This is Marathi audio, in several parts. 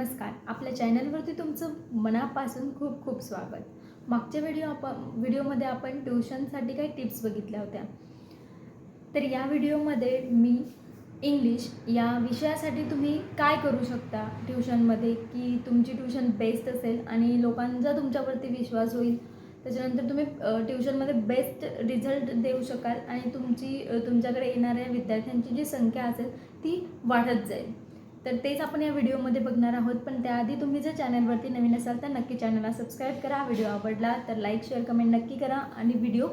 नमस्कार. आपल्या चॅनलवरती तुमचं मनापासून खूप खूप स्वागत. मागच्या व्हिडिओ आपण व्हिडिओमध्ये आपण ट्युशनसाठी काही टिप्स बघितल्या होत्या. तर या व्हिडिओमध्ये मी इंग्लिश या विषयासाठी तुम्ही काय करू शकता ट्युशनमध्ये? की तुमची ट्युशन बेस्ट असेल आणि लोकांचा तुमच्यावरती विश्वास होईल. त्याच्यानंतर तुम्ही ट्युशनमध्ये बेस्ट रिझल्ट देऊ शकाल आणि तुमची तुमच्याकडे येणाऱ्या विद्यार्थ्यांची जी संख्या असेल ती वाढत जाईल. तर तेच आपण या व्हिडिओमध्ये बघणार आहोत. पण त्याआधी तुम्ही जर चॅनलवरती नवीन असाल तर नक्की चॅनलला सबस्क्राईब करा. व्हिडिओ आवडला तर लाईक शेअर कमेंट नक्की करा. आणि व्हिडिओ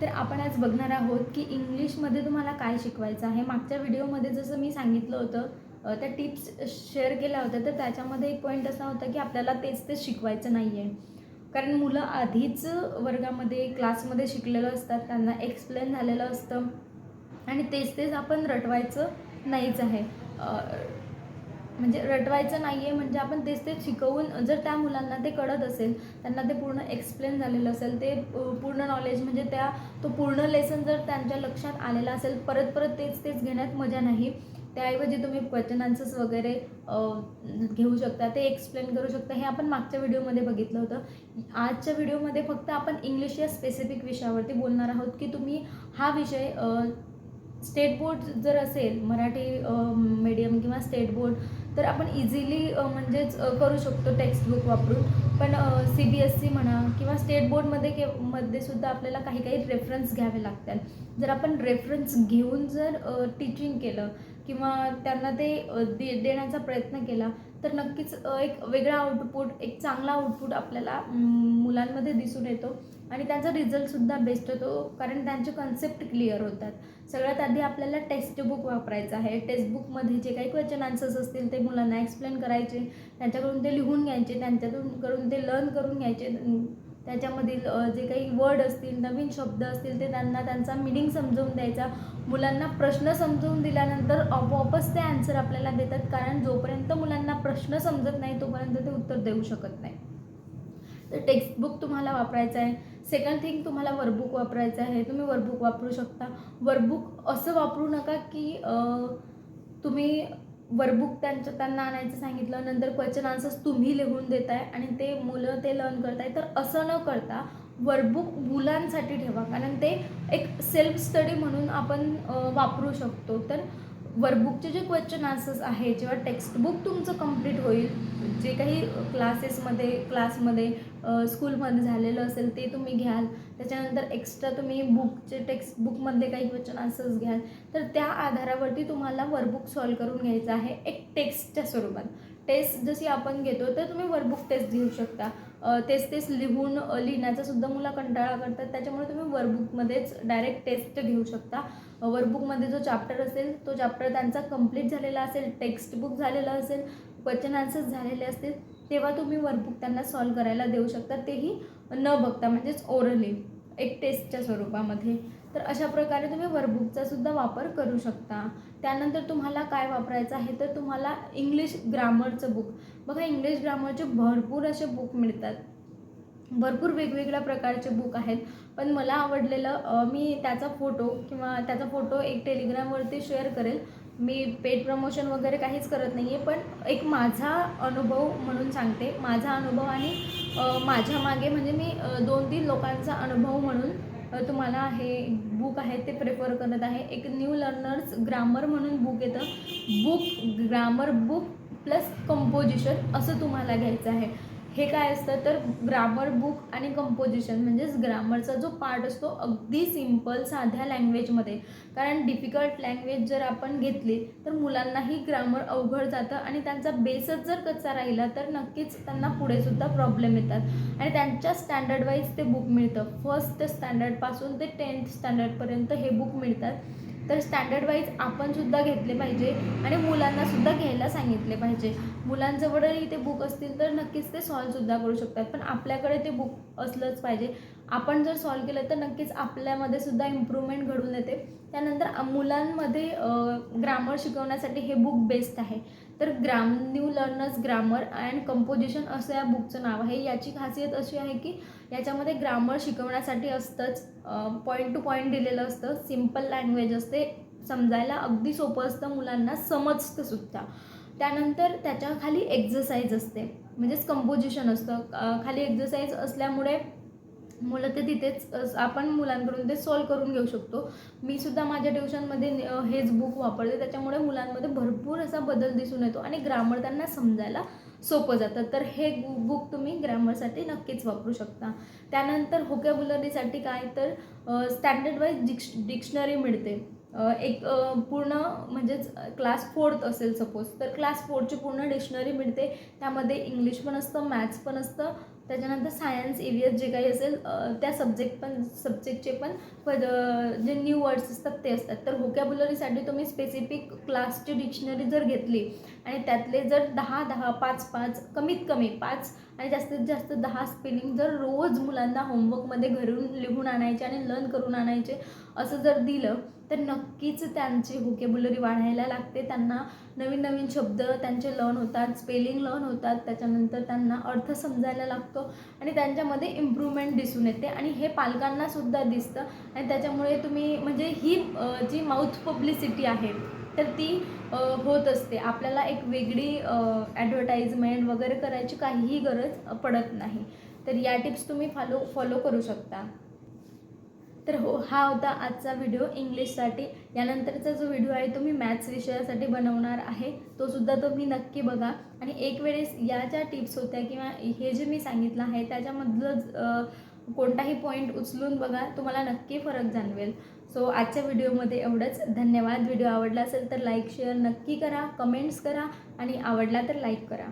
तर आपण आज बघणार आहोत की इंग्लिशमध्ये तुम्हाला काय शिकवायचं आहे. मागच्या व्हिडिओमध्ये जसं मी सांगितलं होतं त्या टिप्स शेअर केल्या होत्या. तर त्याच्यामध्ये एक पॉईंट असा होता की आपल्याला तेच तेच शिकवायचं नाही आहे कारण मुलं आधीच वर्गामध्ये क्लासमध्ये शिकलेलं असतात. त्यांना एक्सप्लेन झालेलं असतं. आणि तेच तेच आपण रटवायचं नाहीच आहे. म्हणजे रटवायचं नाही आहे म्हणजे आपण तेच तेच शिकवून जर त्या मुलांना ते कळत असेल त्यांना ते पूर्ण एक्सप्लेन झालेलं असेल ते पूर्ण नॉलेज म्हणजे त्या तो पूर्ण लेसन जर त्यांच्या लक्षात आलेला असेल परत परत तेच तेच घेण्यात मजा नाही. त्याऐवजी तुम्ही क्वेश्चन आन्सर्स वगैरे घेऊ शकता ते एक्सप्लेन करू शकता. हे आपण मागच्या व्हिडिओमध्ये बघितलं होतं. आजच्या व्हिडिओमध्ये फक्त आपण इंग्लिश या स्पेसिफिक विषयावरती बोलणार आहोत की तुम्ही हा विषय स्टेट बोर्ड जर असेल मराठी मीडियम किंवा स्टेट बोर्ड तर आपण इझिली म्हणजेच करू शकतो टेक्स्टबुक वापरून. पण सी बी एस सी म्हणा किंवा स्टेट बोर्डमध्ये के मध्ये सुद्धा आपल्याला काही काही रेफरन्स घ्यावे लागतात. जर आपण रेफरन्स घेऊन जर टीचिंग केलं किंवा त्यांना ते दे देण्याचा प्रयत्न केला तर नक्कीच एक वेगळा आउटपुट एक चांगला आउटपुट आपल्याला मुलांमध्ये दिसून येतो. आणि त्यांचा रिझल्टसुद्धा बेस्ट होतो कारण त्यांचे कन्सेप्ट क्लिअर होतात. सगळ्यात आधी आपल्याला टेक्स्टबुक वापरायचं आहे. टेक्स्टबुकमध्ये जे काही क्वेश्चन आन्सर्स असतील ते मुलांना एक्सप्लेन करायचे. त्यांच्याकडून ते लिहून घ्यायचे त्यांच्यातून करून ते लर्न करून घ्यायचे. त्याच्यामधील जे काही वर्ड असतील नवीन शब्द असतील ते त्यांना त्यांचा मिनिंग समजवून द्यायचा. मुलांना प्रश्न समजवून दिल्यानंतर आपोआपच ते आन्सर आपल्याला देतात. कारण जोपर्यंत मुलांना प्रश्न समजत नाही तोपर्यंत ते उत्तर देऊ शकत नाही. तर टेक्स्टबुक तुम्हाला वापरायचं आहे. सेकंड थिंग तुम्हाला वर्कबुक वापरायचं आहे. तुम्ही वर्कबुक वापरू शकता. वर्कबुक असं वापरू नका की तुम्ही वर्कबुक त्यांच्या त्यांना आणायचं सांगितलं. नंतर क्वेश्चन आन्सर्स तुम्ही लिहून देताय आणि ते मुलं ते लर्न करताय. तर असं न करता वर्कबुक मुलांसाठी ठेवा. कारण ते एक सेल्फ स्टडी म्हणून आपण वापरू शकतो. तर वर्कबुकचे जे क्वेश्चन आन्सर्स आहे जेव्हा टेक्स्टबुक तुमचं कंप्लीट होईल जे काही क्लासेसमध्ये क्लासमध्ये स्कूलमध्ये झालेलं असेल ते तुम्ही घ्याल. त्याच्यानंतर एक्स्ट्रा तुम्ही बुकचे टेक्स्ट बुकमध्ये काही क्वेश्चन आन्सर्स घ्याल. तर त्या आधारावरती तुम्हाला वर्कबुक सॉल्व करून घ्यायचं आहे एक टेक्स्टच्या स्वरूपात. टेस्ट जशी आपण घेतो तर तुम्ही वर्कबुक टेस्ट घेऊ शकता. तेच तेच लिहून लिहिण्याचा सुद्धा मुलं कंटाळा करतात. त्याच्यामुळे तुम्ही वर्कबुकमध्येच डायरेक्ट टेस्ट घेऊ शकता. वर्कबुकमध्ये जो चॅप्टर असेल तो चॅप्टर त्यांचा कंप्लीट झालेला असेल टेक्स्टबुक झालेला असेल क्वेश्चन आन्सर्स झालेले असतील तेव्हा तुम्ही वर्कबुक त्यांना सॉल्व करायला देऊ शकता. तेही न बघता म्हणजेच ओरली एक टेस्टच्या स्वरूपामध्ये. तर अशा प्रकारे तुम्ही वर्कबुकचा सुद्धा वापर करू शकता. त्यानंतर तुम्हाला काय वापरायचं आहे तर तुम्हाला इंग्लिश ग्रामरचं बुक बघा इंग्लिश ग्रामरचे भरपूर असे बुक मिळतात. भरपूर वेगवेगळ्या प्रकारचे बुक आहेत. पण मला आवडलेलं मी त्याचा फोटो किंवा त्याचा फोटो एक टेलिग्रामवरती शेअर करेल. मी पेड प्रमोशन वगैरे काहीच करत नाही आहे पण एक माझा अनुभव म्हणून सांगते. माझा अनुभव आणि माझ्या मागे म्हणजे मी दोन तीन लोकांचा अनुभव म्हणून तुम्हाला हे बुक आहे ते प्रेफर करत आहे. एक न्यू लर्नर्स ग्रामर म्हणून बुक येतं. Book grammar book plus composition असं तुम्हाला घ्यायचं आहे. हे काय असतं? तर ग्रामर बुक आणि कंपोजिशन म्हणजेच ग्रामरचा जो पार्ट असतो अगदी सिंपल साध्या लँग्वेजमध्ये कारण डिफिकल्ट लँग्वेज जर आपण घेतली तर मुलांनाही ग्रामर अवघड जातं आणि त्यांचा बेसच जर कच्चा राहिला तर नक्कीच त्यांना पुढेसुद्धा प्रॉब्लेम येतात. आणि त्यांच्या स्टँडर्ड वाईज ते बुक मिळतं. फर्स्ट स्टँडर्डपासून ते टेन्थ स्टँडर्डपर्यंत हे बुक मिळतात. तर स्टँडर्ड वाईज आपण सुद्धा घेतले पाहिजे आणि मुलांना सुद्धा घ्यायला सांगितले पाहिजे. मुलांजवळही ते बुक असतील तर नक्कीच ते सॉल्वसुद्धा करू शकतात. पण आपल्याकडे ते बुक असलंच पाहिजे. आपण जर सॉल्व केलं तर नक्कीच आपल्यामध्ये सुद्धा इम्प्रूव्हमेंट घडून येते. त्यानंतर मुलांमध्ये ग्रामर शिकवण्यासाठी हे बुक बेस्ट आहे. तर gram new learners grammar and composition असं या बुकचं नाव आहे. याची खासियत अशी आहे की याच्यामध्ये ग्रामर शिकवण्यासाठी असतंच पॉईंट टू पॉईंट दिलेलं असतं. सिंपल लँग्वेज असते. समजायला अगदी सोपं असतं. मुलांना समजतं सुद्धा. त्यानंतर त्याच्याखाली एक्झरसाईज असते. म्हणजेच कंपोजिशन असतं. खाली एक्झरसाईज असल्यामुळे मुलं ते तिथेच आपण मुलांकडून ते सॉल्व करून घेऊ शकतो. मी सुद्धा माझ्या ट्युशनमध्ये हेच बुक वापरते. त्याच्यामुळे मुलांमध्ये भरपूर असा बदल दिसून येतो आणि ग्रामर त्यांना समजायला सोपं जातं. तर हे बुक तुम्ही ग्रामरसाठी नक्कीच वापरू शकता. त्यानंतर होकॅब्युलरीसाठी काय तर स्टँडर्ड वाईज डिक्श डिक्शनरी मिळते. एक पूर्ण म्हणजेच क्लास फोर्थ असेल सपोज तर क्लास फोरची पूर्ण डिक्शनरी मिळते. त्यामध्ये इंग्लिश पण असतं मॅथ्स पण असतं त्याच्यानंतर सायन्स एरियात जे काही असेल त्या सब्जेक्ट पण सब्जेक्टचे पण जे न्यू वर्ड्स असतात ते असतात. तर होकॅब्युलरीसाठी तुम्ही स्पेसिफिक क्लासची डिक्शनरी जर घेतली आणि त्यातले जर दहा दहा पाच पाच कमीत कमी पाच आणि जास्तीत जास्त दहा स्पेलिंग जर रोज मुलांना होमवर्कमध्ये घरून लिहून आणायचे आणि लर्न करून आणायचे असं जर दिलं तर नक्कीच त्यांची हुकेबुलरी वाढायला लागते. त्यांना नवीन नवीन शब्द त्यांचे लर्न होतात स्पेलिंग लर्न होतात. त्याच्यानंतर त्यांना अर्थ समजायला लागतो आणि त्यांच्यामध्ये इम्प्रूव्हमेंट दिसून येते. आणि हे पालकांनासुद्धा दिसतं. आणि त्याच्यामुळे तुम्ही म्हणजे ही जी माउथ पब्लिसिटी आहे तर ती होत असते. आपल्याला एक वेगळी ॲडव्हर्टाईजमेंट वगैरे करायची काहीही गरज पडत नाही. तर या टिप्स तुम्ही फॉलो फॉलो करू शकता. तर हो हा होता आजचा व्हिडिओ इंग्लिशसाठी यानंतरचा जो व्हिडिओ आहे तो मी मॅथ्स विषयासाठी बनवणार आहे. तो सुद्धा तुम्ही नक्की बघा. आणि एक वेळेस या ज्या टिप्स होत्या किंवा हे जे मी सांगितलं आहे त्याच्यामधलं कोणताही पॉईंट उचलून बघा तुम्हाला नक्की फरक जाणवेल. सो आजच्या व्हिडिओमध्ये एवढंच. धन्यवाद. व्हिडिओ आवडला असेल तर लाईक शेअर नक्की करा कमेंट्स करा आणि आवडला तर लाईक करा.